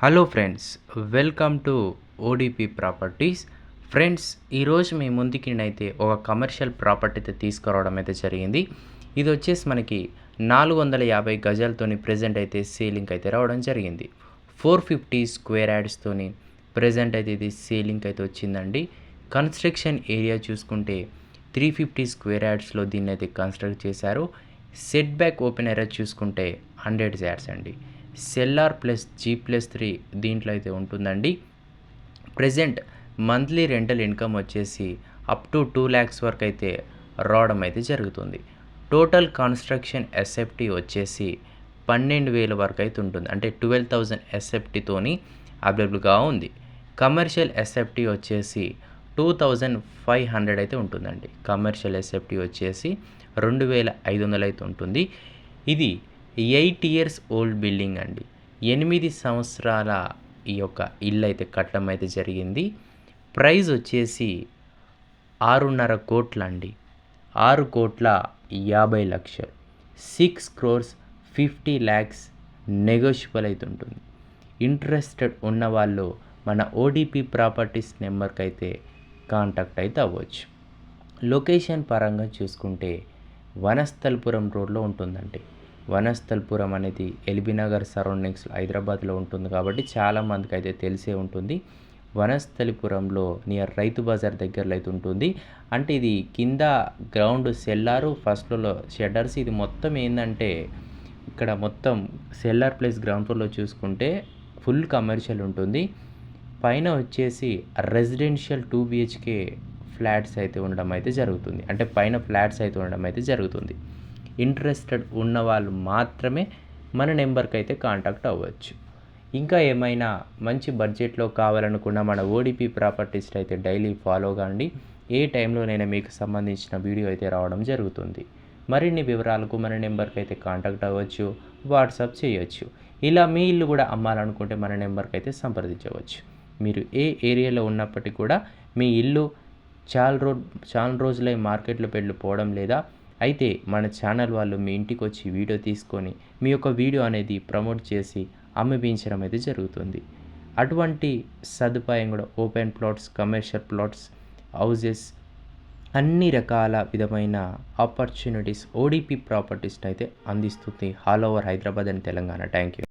Hello friends welcome to ODP properties friends ఈరోజు మీ ముందుకి నేనైతే ఒక కమర్షియల్ ప్రాపర్టీ అయితే తీసుకురావడం అయితే జరిగింది. ఇది వచ్చేసి మనకి నాలుగు వందల యాభై గజాలతోని ప్రజెంట్ అయితే సేలింగ్ అయితే రావడం జరిగింది. ఫోర్ ఫిఫ్టీ స్క్వేర్ యాడ్స్తోని ప్రజెంట్ అయితే ఇది సేలింగ్ అయితే వచ్చిందండి. కన్స్ట్రక్షన్ ఏరియా చూసుకుంటే త్రీ ఫిఫ్టీ స్క్వేర్ యాడ్స్లో దీన్ని అయితే కన్స్ట్రక్ట్ చేశారు. సెట్ బ్యాక్ ఓపెన్ ఏరియా చూసుకుంటే హండ్రెడ్ యాడ్స్ అండి. Cellar plus G plus three దీంట్లో అయితే ఉంటుందండి. ప్రజెంట్ మంత్లీ రెంటల్ ఇన్కమ్ వచ్చేసి అప్ టు టూ ల్యాక్స్ వరకు అయితే రావడం అయితే జరుగుతుంది. టోటల్ కన్స్ట్రక్షన్ ఎస్ఎఫ్టీ వచ్చేసి పన్నెండు వేల వరకు అయితే ఉంటుంది. అంటే ట్వెల్వ్ థౌజండ్ ఎస్ఎఫ్టీతోని అవైలబుల్గా ఉంది. కమర్షియల్ ఎస్ఎఫ్టీ వచ్చేసి టూ థౌజండ్ ఫైవ్ హండ్రెడ్ అయితే ఉంటుందండి. కమర్షియల్ ఎస్ఎఫ్టీ వచ్చేసి రెండు వేల ఐదు వందలు అయితే ఉంటుంది. ఇది ఎయిట్ ఇయర్స్ ఓల్డ్ బిల్డింగ్ అండి. ఎనిమిది సంవత్సరాల ఈ యొక్క ఇల్లు అయితే కట్టడం అయితే జరిగింది. ప్రైజ్ వచ్చేసి ఆరున్నర కోట్ల అండి ఆరు కోట్ల యాభై లక్షలు. Six crores fifty lakhs negotiable అయితే ఉంటుంది. ఇంట్రెస్టెడ్ ఉన్న వాళ్ళు మన ఓడిపి ప్రాపర్టీస్ నెంబర్కి అయితే కాంటాక్ట్ అయితే అవ్వచ్చు. లొకేషన్ పరంగా చూసుకుంటే వనస్థలపురం రోడ్లో ఉంటుందండి. వనస్థల్పురం అనేది ఎల్బీనగర్ సరౌండింగ్స్ హైదరాబాద్లో ఉంటుంది కాబట్టి చాలామందికి అయితే తెలిసే ఉంటుంది. వనస్థలిపురంలో నియర్ రైతు బజార్ దగ్గరలో అయితే ఉంటుంది. అంటే ఇది కింద గ్రౌండ్ సెల్లారు ఫస్ట్లో షెడర్స్ ఇది మొత్తం ఏంటంటే ఇక్కడ మొత్తం సెల్లార్ ప్లేస్ గ్రౌండ్ ఫ్లోర్లో చూసుకుంటే ఫుల్ కమర్షియల్ ఉంటుంది. పైన వచ్చేసి రెసిడెన్షియల్ టూ బిహెచ్కే ఫ్లాట్స్ అయితే ఉండడం అయితే జరుగుతుంది. అంటే పైన ఫ్లాట్స్ అయితే ఉండడం అయితే జరుగుతుంది. ఇంట్రెస్టెడ్ ఉన్న వాళ్ళు మాత్రమే మన నెంబర్కి అయితే కాంటాక్ట్ అవ్వచ్చు. ఇంకా ఏమైనా మంచి బడ్జెట్లో కావాలనుకున్న మన ఓడిపి ప్రాపర్టీస్ అయితే డైలీ ఫాలో కాండి. ఏ టైంలో నేను మీకు సంబంధించిన వీడియో అయితే రావడం జరుగుతుంది. మరిన్ని వివరాలకు మన నెంబర్కి అయితే కాంటాక్ట్ అవ్వచ్చు వాట్సాప్ చేయొచ్చు. ఇలా మీ ఇల్లు కూడా అమ్మాలనుకుంటే మన నెంబర్కి అయితే సంప్రదించవచ్చు. మీరు ఏ ఏరియాలో ఉన్నప్పటికీ కూడా మీ ఇల్లు చాలా రో చాలా రోజులై మార్కెట్లో వెళ్ళిపోవడం లేదా అయితే మన ఛానల్ వాళ్ళు మీ ఇంటికి వచ్చి వీడియో తీసుకొని మీ యొక్క వీడియో అనేది ప్రమోట్ చేసి అమ్మిపించడం అయితే జరుగుతుంది. అటువంటి సదుపాయం కూడా open plots commercial plots houses అన్ని రకాల విధమైన ఆపర్చునిటీస్ ఓడిపి ప్రాపర్టీస్ని అయితే అందిస్తుంది. All over Hyderabad and Telangana. Thank you